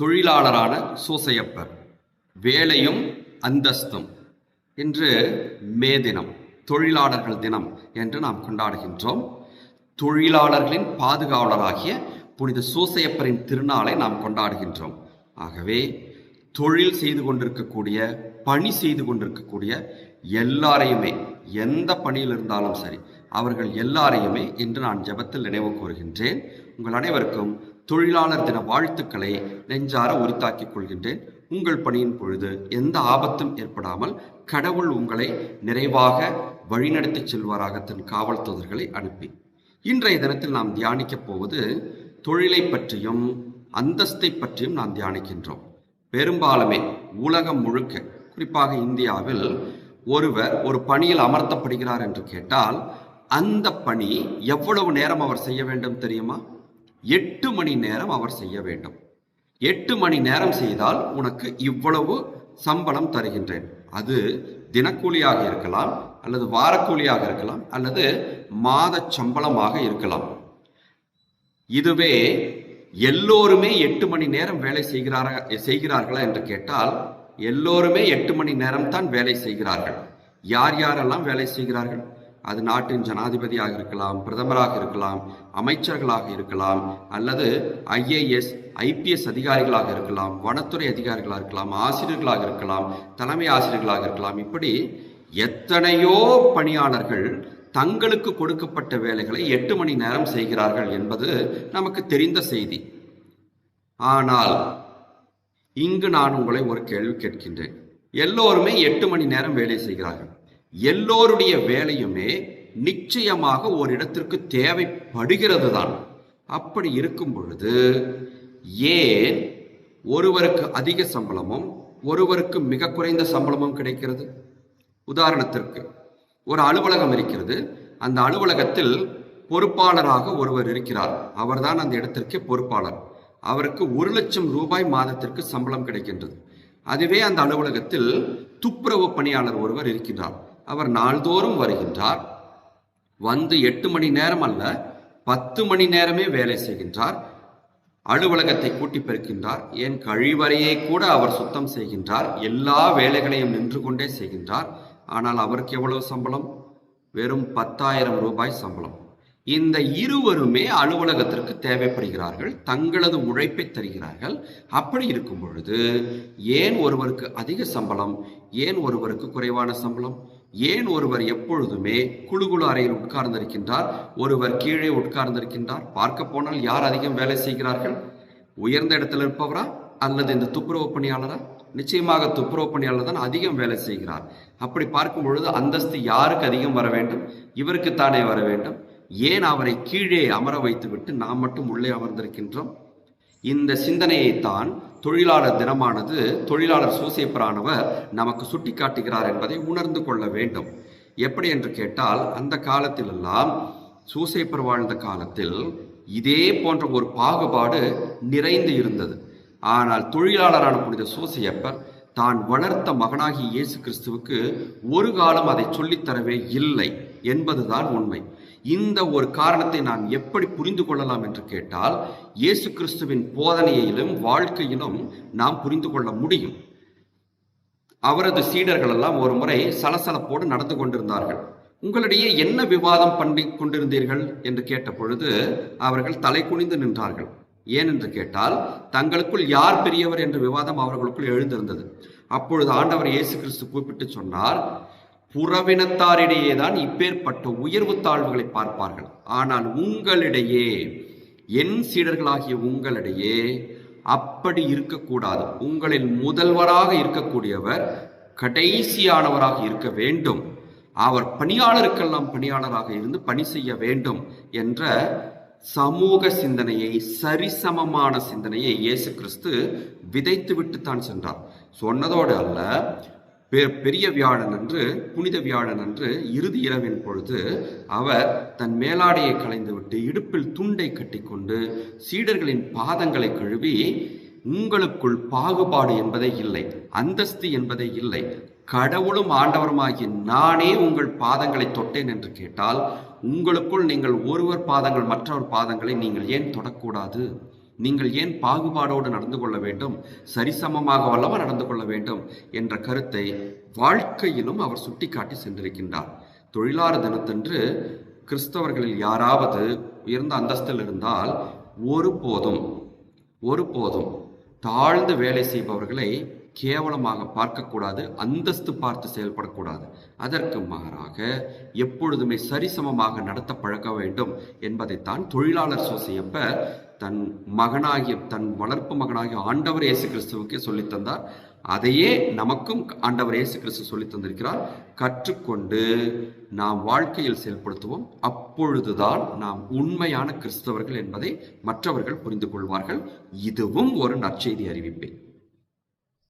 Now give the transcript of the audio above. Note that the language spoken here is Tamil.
தொழிலாளரான சூசையப்பர். வேலையும் அந்தஸ்தும். இன்று மே தினம் தொழிலாளர்கள் தினம் என்று நாம் கொண்டாடுகின்றோம். தொழிலாளர்களின் பாதுகாவலராகிய புனித சூசையப்பரின் திருநாளை நாம் கொண்டாடுகின்றோம். ஆகவே தொழில் செய்து கொண்டிருக்கக்கூடிய பணி செய்து கொண்டிருக்கக்கூடிய எல்லாரையுமே எந்த பணியில் இருந்தாலும் சரி அவர்கள் எல்லாரையுமே இன்று நான் ஜெபத்தில் நினைவு கூறுகின்றேன். உங்கள் அனைவருக்கும் தொழிலாளர் தின வாழ்த்துக்களை நெஞ்சார உரித்தாக்கிக் கொள்கின்றேன். உங்கள் பணியின் பொழுது எந்த ஆபத்தும் ஏற்படாமல் கடவுள் உங்களை நிறைவாக வழிநடத்திச் செல்வாராக தன் காவல் தூதர்களை அனுப்பி. இன்றைய தினத்தில் நாம் தியானிக்கப் போவது தொழிலை பற்றியும் அந்தஸ்தை பற்றியும் நாம் தியானிக்கின்றோம். பெரும்பாலுமே உலகம் முழுக்க குறிப்பாக இந்தியாவில் ஒருவர் ஒரு பணியில் அமர்த்தப்படுகிறார் என்று கேட்டால் அந்த பணி எவ்வளவு நேரம் அவர் செய்ய வேண்டும் தெரியுமா? எட்டு மணி நேரம் அவர் செய்ய வேண்டும். எட்டு மணி நேரம் செய்தால் உனக்கு இவ்வளவு சம்பளம் தருகின்றேன். அது தினக்கூலியாக இருக்கலாம் அல்லது வாரக்கூலியாக இருக்கலாம் அல்லது மாத சம்பளமாக இருக்கலாம். இதுவே எல்லோருமே எட்டு மணி நேரம் வேலை செய்கிறாரா செய்கிறார்களா என்று கேட்டால் எல்லோருமே எட்டு மணி நேரம் தான் வேலை செய்கிறார்கள். யார் யாரெல்லாம் வேலை செய்கிறார்கள்? அது நாட்டின் ஜனாதிபதியாக இருக்கலாம் பிரதமராக இருக்கலாம் அமைச்சர்களாக இருக்கலாம் அல்லது ஐஏஎஸ் ஐபிஎஸ் அதிகாரிகளாக இருக்கலாம் வனத்துறை அதிகாரிகளாக இருக்கலாம் ஆசிரியர்களாக இருக்கலாம் தலைமை ஆசிரியர்களாக இருக்கலாம். இப்படி எத்தனையோ பணியாளர்கள் தங்களுக்கு கொடுக்கப்பட்ட வேலைகளை எட்டு மணி நேரம் செய்கிறார்கள் என்பது நமக்கு தெரிந்த செய்தி. ஆனால் இங்கு நான் உங்களை ஒரு கேள்வி கேட்கின்றேன். எல்லோருமே எட்டு மணி நேரம் வேலை செய்கிறார்கள். எல்லோருடைய வேலையுமே நிச்சயமாக ஒரு இடத்திற்கு தேவைப்படுகிறது தான் அப்படி இருக்கும் பொழுது ஏன் ஒருவருக்கு அதிக சம்பளமும் ஒருவருக்கு மிக குறைந்த சம்பளமும் கிடைக்கிறது? உதாரணத்திற்கு ஒரு அலுவலகம் இருக்கிறது. அந்த அலுவலகத்தில் பொறுப்பாளராக ஒருவர் இருக்கிறார். அவர்தான் அந்த இடத்திற்கு பொறுப்பாளர். அவருக்கு ஒரு லட்சம் ரூபாய் மாதத்திற்கு சம்பளம் கிடைக்கின்றது. அதுவே அந்த அலுவலகத்தில் துப்புரவு பணியாளர் ஒருவர் இருக்கின்றார். அவர் நாள்தோறும் வருகின்றார். வந்து எட்டு மணி நேரம் அல்ல பத்து மணி நேரமே வேலை செய்கின்றார். அலுவலகத்தை கூட்டி பெருக்கின்றார். ஏன் கழிவறையை கூட அவர் சுத்தம் செய்கின்றார். எல்லா வேலைகளையும் நின்று கொண்டே செய்கின்றார். ஆனால் அவருக்கு எவ்வளவு சம்பளம்? வெறும் பத்தாயிரம் ரூபாய் சம்பளம். இந்த இருவருமே அலுவலகத்திற்கு தேவைப்படுகிறார்கள் தங்களது உழைப்பை தருகிறார்கள். அப்படி இருக்கும் பொழுது ஏன் ஒருவருக்கு அதிக சம்பளம் ஏன் ஒருவருக்கு குறைவான சம்பளம் ஏன் ஒருவர் எப்பொழுதுமே குழு குழு அறையில் உட்கார்ந்திருக்கின்றார் ஒருவர் கீழே உட்கார்ந்திருக்கின்றார்? பார்க்க போனால் யார் அதிகம் வேலை செய்கிறார்கள்? உயர்ந்த இடத்தில் இருப்பவரா? அல்லது இந்த துப்புரவு பணியாளரா? நிச்சயமாக துப்புரவு பணியாளர் தான் அதிகம் வேலை செய்கிறார். அப்படி பார்க்கும் பொழுது அந்தஸ்து யாருக்கு அதிகம் வர வேண்டும்? இவருக்கு தானே வர வேண்டும். ஏன் அவரை கீழே அமர வைத்துவிட்டு நாம் மட்டும் உள்ளே அமர்ந்திருக்கின்றோம்? இந்த சிந்தனையைத்தான் தொழிலாளர் தினமானது தொழிலாளர் சூசேப்பரானவர் நமக்கு சுட்டி காட்டுகிறார் என்பதை உணர்ந்து கொள்ள வேண்டும். எப்படி என்று கேட்டால் அந்த காலத்திலெல்லாம் சூசேப்பர் வாழ்ந்த காலத்தில் இதே போன்ற ஒரு பாகுபாடு நிறைந்து இருந்தது. ஆனால் தொழிலாளரான புனித சூசையப்பர் தான் வளர்த்த மகனாகி இயேசு கிறிஸ்துவுக்கு ஒரு காலம் அதை சொல்லித்தரவே இல்லை என்பதுதான் உண்மை. இந்த ஒரு காரணத்தை நாம் எப்படி புரிந்து கொள்ளலாம் என்று கேட்டால் இயேசு கிறிஸ்துவின் போதனையிலும் வாழ்க்கையிலும் நாம் புரிந்து கொள்ள முடியும். அவரது சீடர்கள் எல்லாம் ஒரு முறை சலசலப்போடு நடந்து கொண்டிருந்தார்கள். உங்களிடையே என்ன விவாதம் பண்ணி கொண்டிருந்தீர்கள் என்று கேட்ட பொழுது அவர்கள் தலை குனிந்து நின்றார்கள். ஏன் என்று கேட்டால் தங்களுக்குள் யார் பெரியவர் என்ற விவாதம் அவர்களுக்குள் எழுந்திருந்தது. அப்பொழுது ஆண்டவர் இயேசு கிறிஸ்து கூப்பிட்டு சொன்னார் புறவினத்தாரிடையே தான் இப்பேற்பட்ட உயர்வு தாழ்வுகளை பார்ப்பார்கள். ஆனால் உங்களிடையே என் சீடர்களாகிய உங்களிடையே அப்படி இருக்கக்கூடாது. உங்களில் முதல்வராக இருக்கக்கூடியவர் கடைசியானவராக இருக்க வேண்டும். அவர் பணியாளருக்கெல்லாம் பணியாளராக இருந்து பணி செய்ய வேண்டும் என்ற சமூக சிந்தனையை சரிசமமான சிந்தனையை இயேசு கிறிஸ்து விதைத்து விட்டுத்தான் சென்றார். சொன்னதோடு அல்ல பெரிய வியாழன் அன்று புனித வியாழன் அன்று இறுதி இரவின் பொழுது அவர் தன் மேலாடையை களைந்துவிட்டு இடுப்பில் துண்டை கட்டிக்கொண்டு சீடர்களின் பாதங்களை கழுவி உங்களுக்குள் பாகுபாடு என்பதே இல்லை அந்தஸ்து என்பதே இல்லை கடவுளும் ஆண்டவருமாகிய நானே உங்கள் பாதங்களை தொட்டேன் என்று கேட்டால் உங்களுக்குள் நீங்கள் ஒருவர் பாதங்கள் மற்றவர் பாதங்களை நீங்கள் ஏன் தொடக்கூடாது? நீங்கள் ஏன் பாகுபாடோடு நடந்து கொள்ள வேண்டும்? சரிசமமாக வல்லவா நடந்து கொள்ள வேண்டும்? என்ற கருத்தை வாழ்க்கையிலும் அவர் சுட்டிக்காட்டி சென்றிருக்கின்றார். தொழிலாளர் தினத்தன்று கிறிஸ்தவர்களில் யாராவது உயர்ந்த அந்தஸ்தில் இருந்தால் ஒருபோதும் ஒருபோதும் தாழ்ந்து வேலை செய்பவர்களை கேவலமாக பார்க்கக்கூடாது அந்தஸ்து பார்த்து செயல்படக்கூடாது. அதற்கு மாறாக எப்பொழுதுமே சரிசமமாக நடத்த பழக்க வேண்டும் என்பதைத்தான் தொழிலாளர் சோசியப்ப தன் மகனாகிய தன் வளர்ப்பு மகனாகிய ஆண்டவர் இயேசு கிறிஸ்துவுக்கே சொல்லித் தந்தார் அதையே நமக்கும் ஆண்டவர் இயேசு கிறிஸ்து சொல்லித் தந்திருக்கிறார் கற்றுக்கொண்டு நாம் வாழ்க்கையில் செயல்படுத்துவோம். அப்பொழுதுதான் நாம் உண்மையான கிறிஸ்தவர்கள் என்பதை மற்றவர்கள் புரிந்து கொள்வார்கள். இதுவும் ஒரு நற்செய்தி அறிவிப்பேன்